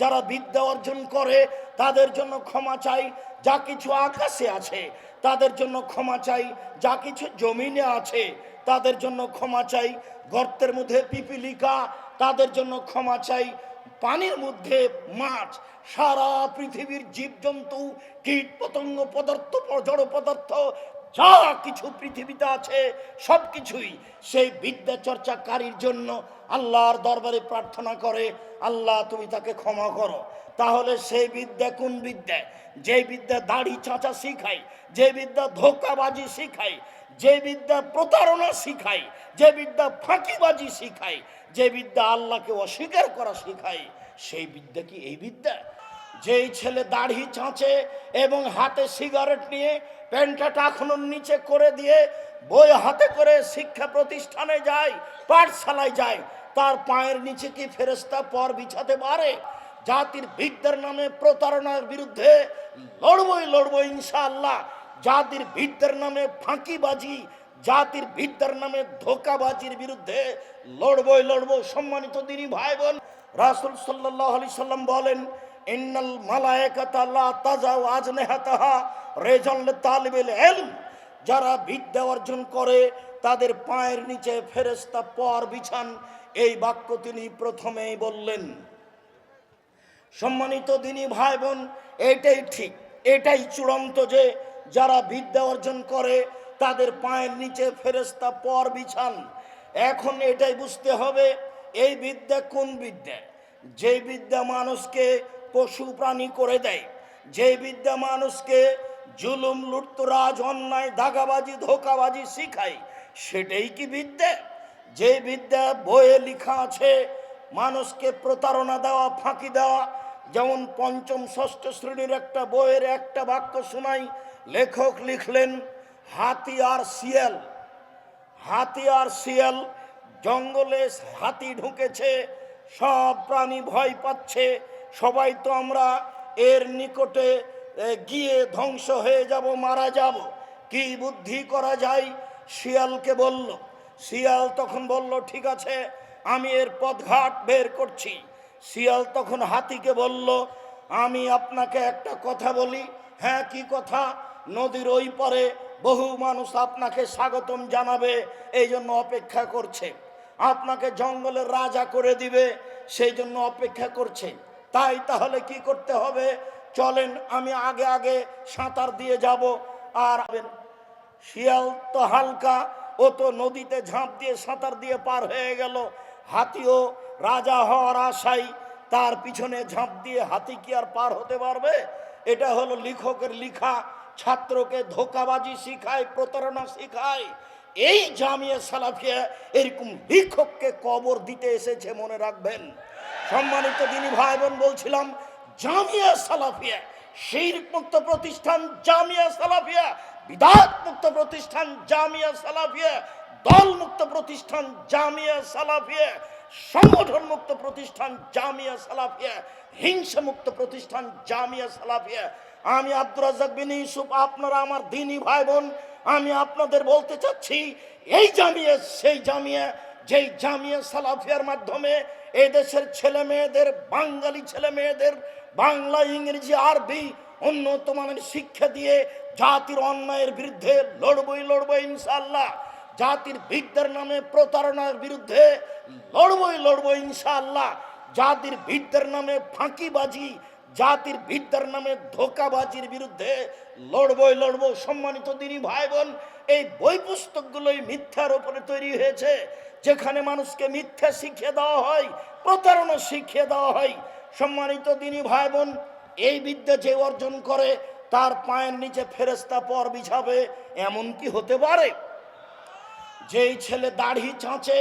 যারা বিদ্যা অর্জন করে, তাদের জন্য ক্ষমা চাই, যা কিছু আকাশে আছে, তাদের জন্য ক্ষমা চাই, যা কিছু জমিনে আছে, তাদের জন্য ক্ষমা চাই, গর্তের মধ্যে পিপিলিকা, তাদের জন্য ক্ষমা চাই, পানির মধ্যে মাছ, সারা পৃথিবীর জীবজন্তু কীট পতঙ্গ পদার্থ, জড় পদার্থ যা কিছু পৃথিবীতে আছে, সব কিছুই সেই বিদ্যা চর্চাকারীর জন্য আল্লাহর দরবারে প্রার্থনা করে, আল্লাহ তুমি তাকে ক্ষমা করো। তাহলে সেই বিদ্যা কোন বিদ্যা? যে বিদ্যা দাড়ি চাঁচা শিখায় যে বিদ্যা ধোকাবাজি শিখায় যে বিদ্যা প্রতারণা শিখায় যে বিদ্যা ফাঁকিবাজি শিখায় যে বিদ্যা আল্লাহকে অস্বীকার করা শিখায় সেই বিদ্যা কি এই বিদ্যা? যেই ছেলে দাড়ি চাঁচে এবং হাতে সিগারেট নিয়ে প্যান্টটা টাকনুর নিচে করে দিয়ে বই হাতে করে শিক্ষা প্রতিষ্ঠানে যায়, পাঠশালায় যায়। তার পায়ের নিচে কি ফেরেস্তা পর বিছাতে পারে? জাতির বিদ্যার নামে প্রতারণার বিরুদ্ধে লড়বই লড়বো ইনশাআল্লাহ। জাতির বিদ্যার নামে ফাঁকিবাজি, জাতির বিদ্যার নামে ধোকাবাজির বিরুদ্ধে লড়বই লড়বো সম্মানিত দিনী ভাই বোন, রাসুল সাল্লাহ আলি সাল্লাম বলেন ইন্নাল মালায়েকাতা লা আজনেহাতাহা। রেজাল তালিবিল ইলম। যারা বিদ্যা অর্জন করে, তাদের পায়ের নিচে ফেরেস্তা পর বিছান। এই বাক্য তিনি প্রথমেই বললেন। সম্মানিত দিনী ভাই বোন এটাই ঠিক, এটাই চূড়ান্ত যে যারা বিদ্যা অর্জন করে, তাদের পায়ের নিচে ফেরেস্তা পর বিছান। এখন এটাই বুঝতে হবে, এই বিদ্যা কোন বিদ্যা? যে বিদ্যা মানুষকে পশু প্রাণী করে দেয়। যে বিদ্যা মানুষকে জুলুম, লুটতরাজ, অন্যায় দাগাবাজি ধোকাবাজি শিখায়, সেটাই কি বিদ্যা? যে বিদ্যা বইয়ে লেখা আছে, মানুষকে প্রতারণা দেওয়া, ফাঁকি দেওয়া, যেমন পঞ্চম, ষষ্ঠ শ্রেণির একটা বইয়ের একটা বাক্য শোনাই, লেখক লিখলেন হাতি আর শিয়াল। হাতি আর শিয়াল, জঙ্গলে হাতি ঢুকেছে, সব প্রাণী ভয় পাচ্ছে সবাই তো আমরা এর নিকটে গিয়ে ধ্বংস হয়ে যাব, মারা যাব। কি বুদ্ধি করা যায়? শিয়ালকে বলল। শিয়াল তখন বলল, ঠিক আছে, আমি এর পথঘাট বের করছি। শিয়াল তখন হাতিকে বলল, আমি আপনাকে একটা কথা বলি। হ্যাঁ কি কথা? নদীর ওই পারে বহু মানুষ আপনাকে স্বাগতম জানাবে, এই জন্য অপেক্ষা করছে। আপনাকে জঙ্গলের রাজা করে দিবে, সেই জন্য অপেক্ষা করছে। তাই তাহলে কি করতে হবে? চলেন, আমি আগে আগে সাঁতার দিয়ে যাব। আর শিয়াল তো হালকা, ও তো নদীতে ঝাঁপ দিয়ে সাঁতার দিয়ে পার হয়ে গেল। হাতিও রাজা হওয়ার আশাই তার পিছনে ঝাঁপ দিয়ে হাতি কি আর পার হতে পারবে? এটা হলো লেখকের লিখা, ছাত্রকে ধোকাবাজি শিখায়, প্রতারণা শিখায়। এই জামিয়া সালাফিয়া এরকম লেখককে কবর দিতে এসেছে, মনে রাখবেন। সম্মানিত দিনী ভাই বোন বলছিলাম, জামিয়া সালাফিয়া শির মুক্ত প্রতিষ্ঠান জামিয়া সালাফিয়া বিদাত মুক্ত প্রতিষ্ঠান জামিয়া সালাফিয়া দল মুক্ত প্রতিষ্ঠান জামিয়া সালাফিয়া সংগঠন মুক্ত প্রতিষ্ঠান জামিয়া সালাফিয়া হিংসা মুক্ত প্রতিষ্ঠান জামিয়া সালাফিয়া আমি আব্দুর রাজাক বিন ইউসুফ, আপনারা আমার দিনী ভাই বোন, আমি আপনাদের বলতে চাচ্ছি, এই জামিয়ে, সেই জামিয়া, যেই জামিয়া সালাফিয়ার মাধ্যমে এই দেশের ছেলে মেয়েদের, বাঙালি ছেলে মেয়েদের, বাংলা, ইংরেজি, আরবি উন্নত মানের শিক্ষা দিয়ে জাতির অন্যায়ের বিরুদ্ধে লড়বই লড়বই ইনশাল্লাহ জাতির বিদ্যার নামে প্রতারণার বিরুদ্ধে লড়বই লড়বো ইনশাল্লাহ জাতির বিদ্যার নামে ফাঁকিবাজি জাতির বিদ্যার নামে ধোকাবাজির বিরুদ্ধে লড়বই লড়বো সম্মানিত দিনী ভাই বোন এই বই পুস্তকগুলোই মিথ্যার উপরে তৈরি হয়েছে, যেখানে মানুষকে মিথ্যা শিখিয়ে দেওয়া হয়, প্রতারণা শিখিয়ে দেওয়া হয়। সম্মানিত দিনী ভাই বোন এই বিদ্যা যে অর্জন করে, তার পায়ের নিচে ফেরেস্তা পর বিছাবে, এমন কি হতে পারে? যেই ছেলে দাড়ি চাঁচে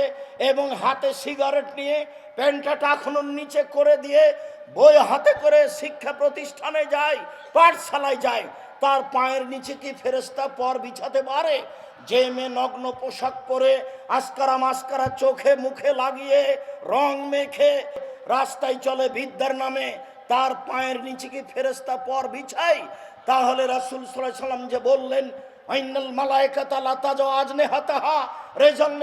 এবং হাতে সিগারেট নিয়ে প্যান্টটা টাকনুর নিচে করে দিয়ে বই হাতে করে শিক্ষা প্রতিষ্ঠানে যায়, পাঠশালায় যায়, তার পায়ের নিচে কি ফেরেস্তা পর বিছাতে পারে? যে মেয়ে নগ্ন পোশাক পরে আস্কারা মাস্কারা চোখে মুখে লাগিয়ে রং মেখে রাস্তায় চলে বিদ্যার নামে, তার পায়ের নিচে কি ফেরেস্তা পর বিছাই তাহলে রাসুল সাল্লাম যে বললেন লাতা রেজন্য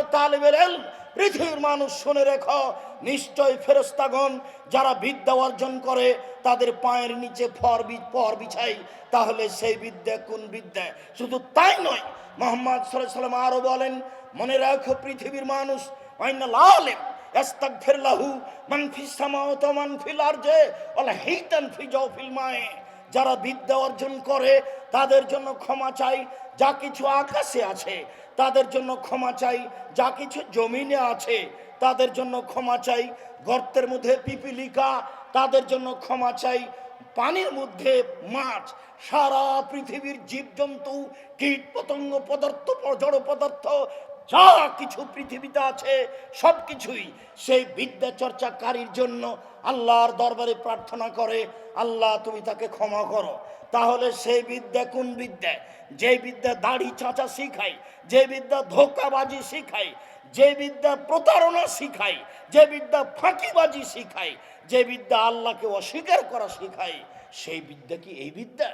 পৃথিবীর মানুষ শুনে রেখ। নিশ্চয় ফেরস্তাগণ যারা বিদ্যা অর্জন করে, তাদের পায়ের নিচে ফর পর বিছাই। তাহলে সেই বিদ্যা কোন বিদ্যা? শুধু তাই নয়, মোহাম্মদ সাল্লাম আরও বলেন, মনে রাখো পৃথিবীর মানুষ, আইনাল আলেম এস্তাক ফেরলাহু মানফি মানফিল আর যে ফি জফিল মায়ে। যারা বিদ্যা অর্জন করে, তাদের জন্য ক্ষমা চাই, যা কিছু আকাশে আছে, তাদের জন্য ক্ষমা চাই, যা কিছু জমিনে আছে, তাদের জন্য ক্ষমা চাই, গর্তের মধ্যে পিপিলিকা, তাদের জন্য ক্ষমা চাই, পানির মধ্যে মাছ, সারা পৃথিবীর জীবজন্তু কীট পতঙ্গ পদার্থ, জড় পদার্থ যা কিছু পৃথিবীতে আছে, সব কিছুই সেই বিদ্যা চর্চাকারীর জন্য আল্লাহর দরবারে প্রার্থনা করে, আল্লাহ তুমি তাকে ক্ষমা করো। তাহলে সেই বিদ্যা কোন বিদ্যা? যে বিদ্যা দাড়ি চাঁচা শিখায় যে বিদ্যা ধোকাবাজি শিখায় যে বিদ্যা প্রতারণা শিখায় যে বিদ্যা ফাঁকিবাজি শিখায় যে বিদ্যা আল্লাহকে অস্বীকার করা শিখায় সেই বিদ্যা কি এই বিদ্যা?